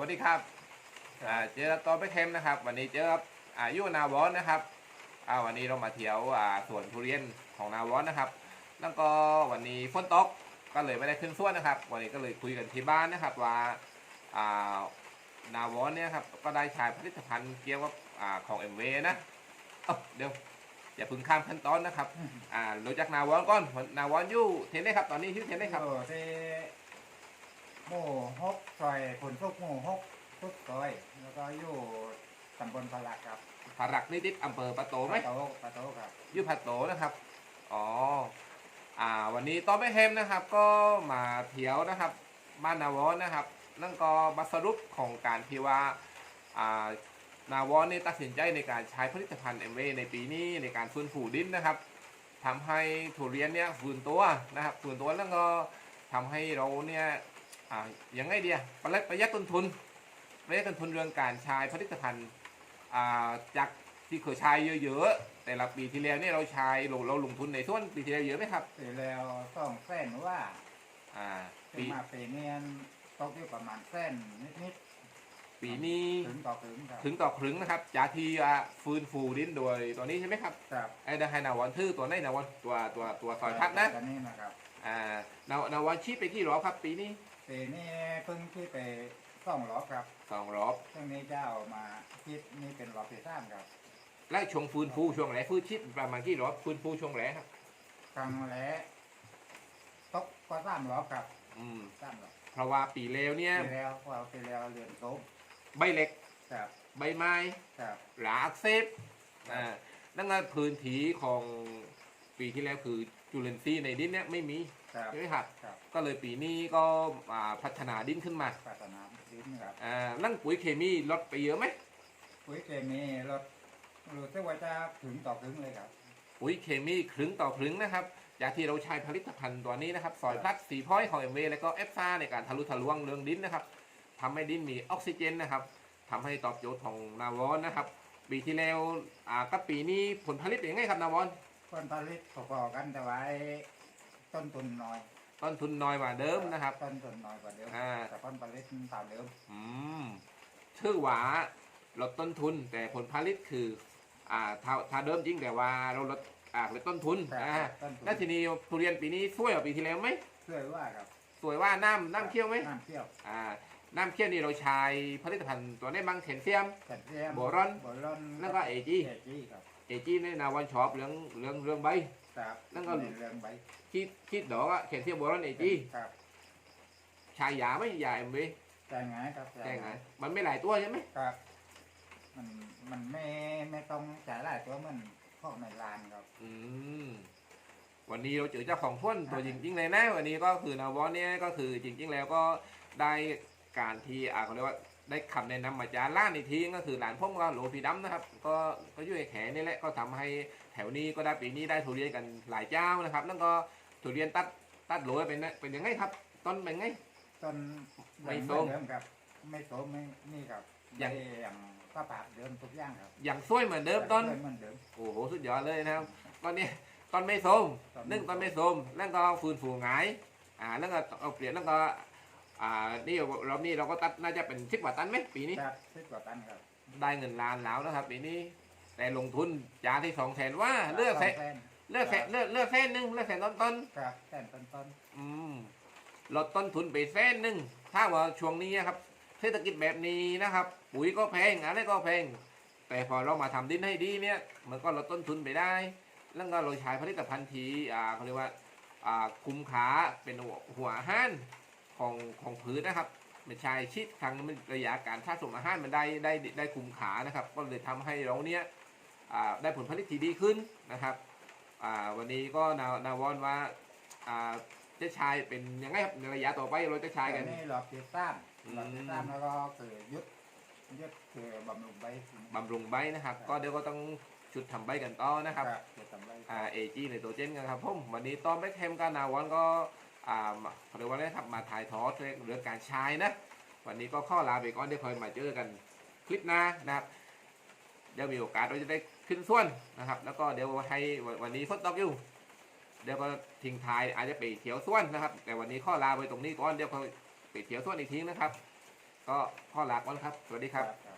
วัสดีครับอ่าเจอกับตัวไปเทมนะครับ วันนี้เจอกับอายุนาวอนนะครับอ่าวันนี้เรามาเที่ยวอ่าสวนทุเรียนของนาวอนนะครับ แล้วก็วันนี้ฝนตกก็เลยไม่ได้ขึ้นสวนนะครับ วันนี้ก็เลยคุยกันที่บ้านนะครับว่าอ่านาวอนเนี่ยครับก็ได้ใช้ผลิตภัณฑ์เกี่ยวกับอ่าของเอ็มเวนะเดี๋ยวอย่าพึ่งข้ามขั้นตอนนะครับ อ่ารู้จักนาวอนก่อน นาวอนอยู่เทนได้ครับ ตอนนี้ชื่อเทนได้ครับโอ้ที่ หมู่หกซอยผลทุกหมู่หกทุกซอย แล้วก็อยู่ตำบลพลักครับผารักนิติดอำเภอปะโตไหมปะโตปะโตครับ อยุพัดโตนะครับ อ๋อ อ่า วันนี้ต้อมไม่เฮมนะครับ ก็มาเที่ยวนะครับบ้านนาวอนนะครับ นั่นก็บัสรุปของการที่ว่า อ่านาวอนนี่ตัดสินใจในการใช้ผลิตภัณฑ์เอ็มเวในปีนี้ในการฟื้นฟูดินนะครับทำให้ทุเรียนเนี่ยฟื้นตัวนะครับฟื้นตัวแล้วก็ทำให้เราเนี่ย อ่ายังไงเดียประหยัดประหยัดต้นทุนประหยัดต้นทุนเรื่องการใช้ผลิตภัณฑ์อ่าจากที่เคยใช้เยอะๆ แต่ละปีที่แล้วเนี่ยเราใช้ลงเราลงทุนในส่วนปีที่แล้วเยอะไหมครับปีแล้วต้องแส้นว่า อ่าถึปีงมาปีเนี้ยตกอยู่ประมาณแส้นนิดปีนี้ ๆถึงต่อถึงครับถึงต่อครึ่งนะครับจากที่อ่าฟื้นฟูดินโดยตัวนี้ใช่ไหมครับครับไอ้ดาไฮนาวอนทื่อตัวไหนนาวอนตัวตัวตัวซอยพัดนะ ตอนนี้นะครับอ่านาวานาวอนชีพไปกี่รอบครับปีนี้ ปีนี้เพิ่งที่ไปสองรอบครับสองรอบช่วงนี้จะเอามาคิดนี่เป็นรอบที่สามครับและช่วงฟื้นฟูช่วงไหนฟื้นชีพประมาณกี่รอบฟื้นฟูช่วงไหนครับครั้งแรกตกก็สามรอบครับอืมสามรอบเพราะว่าปีแล้วเนี่ยปีแล้วพอเอาปีแล้วเรียนโต๊ะใบเหล็กครับใบไม้ครับหลาอักเสบอ่านั่นก็พื้นที่ของปีที่แล้วคือจุลินทรีย์ในดินเนี่ยไม่มี ครับใช่ไหมครับ ครับก็เลยปีนี้ก็อ่าพัฒนาดินขึ้นมาพัฒนาดินครับอ่านั่งปุ๋ยเคมีลดไปเยอะไหมปุ๋ยเคมีรถรู้สึกว่าจะถึงต่อถึงเลยครับ ปุ๋ยเคมีครึ่งต่อครึ่งนะครับจากที่เราใช้ผลิตภัณฑ์ตัวนี้นะครับซอยพลัดสีพ้อยของเอ็มเวแล้วก็เอฟซ่าในการทะลุทะลวงเรื่องดินนะครับทำให้ดินมีออกซิเจนนะครับทำให้ตอบโจทย์ของนาวอนนะครับ ปีที่แล้วอ่ากับปีนี้ผลผลิตเป็นยังไงครับนาวอนผลผลิตพอๆกันแต่ว่าไอ้ ต้นทุนน้อย ต้นทุนน้อยกว่าเดิมนะครับ ต้นทุนน้อยกว่าเดิมอ่า แต่ผลผลิตตามเดิมอืมชื่อว่าลดต้นทุน แต่ผลผลิตคือ อ่าถ้าถ้าเดิมจริงแต่ว่าเราลดอ่าลดต้นทุนครับอ่าต้นทุนแล้วทีนี้ทุเรียนปีนี้สวยกว่าปีที่แล้วไหมเชื่อว่าครับสวยว่าน้ำน้ำเคี่ยวไหมน้ำเที่ยวอ่า น้ำเคี่ยวนี่เราใช้ผลิตภัณฑ์ตัวนี้บังแคลเซียมแคลเซียมโบรอน โบรอนแล้วก็เอจีเอจีครับ เอจีในนาวันชอบเรื่องเรื่องเรื่องใบ ครับแล้วก็ในเรื่องใบคิดคิดดอกอะแคลเซียมโบรอนเอจีครับใช้ยาไหมยาเอ็มวีใจง่ายครับแก้ไงมันไม่หลายตัวใช่ไหมครับ มันมันไม่ไม่ต้องจ่ายหลายตัวเหมือนพวกในร้านครับ อืมวันนี้เราเจอเจ้าของพ่นตัวจริงๆเลยนะวันนี้ก็คือ นาวอนเนี่ยก็คือจริง ๆ แล้วก็ได้การที่อ่าเขาเรียกว่า ได้คำแนะนำมาจากร้านอีกทีก็คือร้านพ่มก็โหลพีดำนะครับ ก็ก็อยู่ในแขนนี่แหละก็ทำให้แถวนี้ก็ได้ปีนี้ได้ทุเรียนกันหลายเจ้านะครับแล้วก็ทุเรียนตัดตัดโหลเป็นเป็นยังไงครับต้นเป็นไงต้นไม่ยังส้มเดิมครับ ไม่โสมไม่นี่ครับยังได้อย่างก็ปราบเดิมทุกอย่างครับ อย่างสวยเหมือนเดิมต้นเหมือนเดิมโอ้โหสุดยอดเลยนะครับตอนนี้ต้นไม่โสมต้นไม่นึ่งต้นไม่โสมแล้วก็ฟื้นฟูหงายอ่าแล้วก็เอาเปลี่ยนแล้วก็ อ่านี่รอบนี้เราก็ตัดน่าจะเป็นสิบกว่าตันไหมปีนี้ ครับสิบกว่าตันครับได้เงินล้านแล้วนะครับปีนี้ แต่ลงทุนจานที่สองแสนว่าเลือกแสนสงนเลือกแสนเลือกเลือกแสนหนึ่งเลือกแสนต้นต้นครับแสนต้นต้นๆอืมลดต้นทุนไปแสนหนึ่งถ้าว่าช่วงนี้ครับเศรษฐกิจแบบนี้นะครับ ปุ๋ยก็แพงอะไรก็แพง แต่พอเรามาทำดินให้ดีเนี่ย มันก็ลดต้นทุนไปได้ แล้วก็เราใช้ผลิตภัณฑ์ที่อ่าเขาเรียกว่าอ่าคุ้มค่าเป็นหัวอาหาร ของของพืชนะครับไม่ใช่ชิดทางระยะการสะสมอาหารมันได้ได้ได้คุ้มค่านะครับ ก็เลยทำให้เราเนี่ยอ่าได้ผลผลิตที่ดีขึ้นนะครับอ่าวันนี้ก็นานาวอนว่าอ่าจะใช้เป็นยังไงครับในระยะต่อไปเราจะใช้กันอันนี่หลอดที่สามอืมหลอดที่สามแล้วก็คือยุดยุดคือบำรุงใบบำรุงใบนะครับ ก็เดี๋ยวก็ต้องชุดทำใบกันต่อนะครับจะทำใบอ่าเอจีในตัวเจนกันครับผมวันนี้ตอนแบ็คแฮมกับนาวอนก็อ่ามา เขาเรียกว่าได้ทำมาถ่ายทอดเรื่องการใช้นะ วันนี้ก็ข้อลาไปก่อนเดี๋ยวคอยมาเจอกันคลิปหน้านะครับเดี๋ยวมีโอกาสเราจะได้ขึ้นส่วนนะครับ แล้วก็เดี๋ยวให้วันวันนี้ฝนตกอยู่เดี๋ยวก็ทิ้งท้ายอาจจะไปเที่ยวส่วนนะครับ แต่วันนี้ข้อลาไปตรงนี้ก่อนเดี๋ยวคอยไปเที่ยวส่วนอีกทีนะครับ ก็ข้อลักวันครับสวัสดีครับ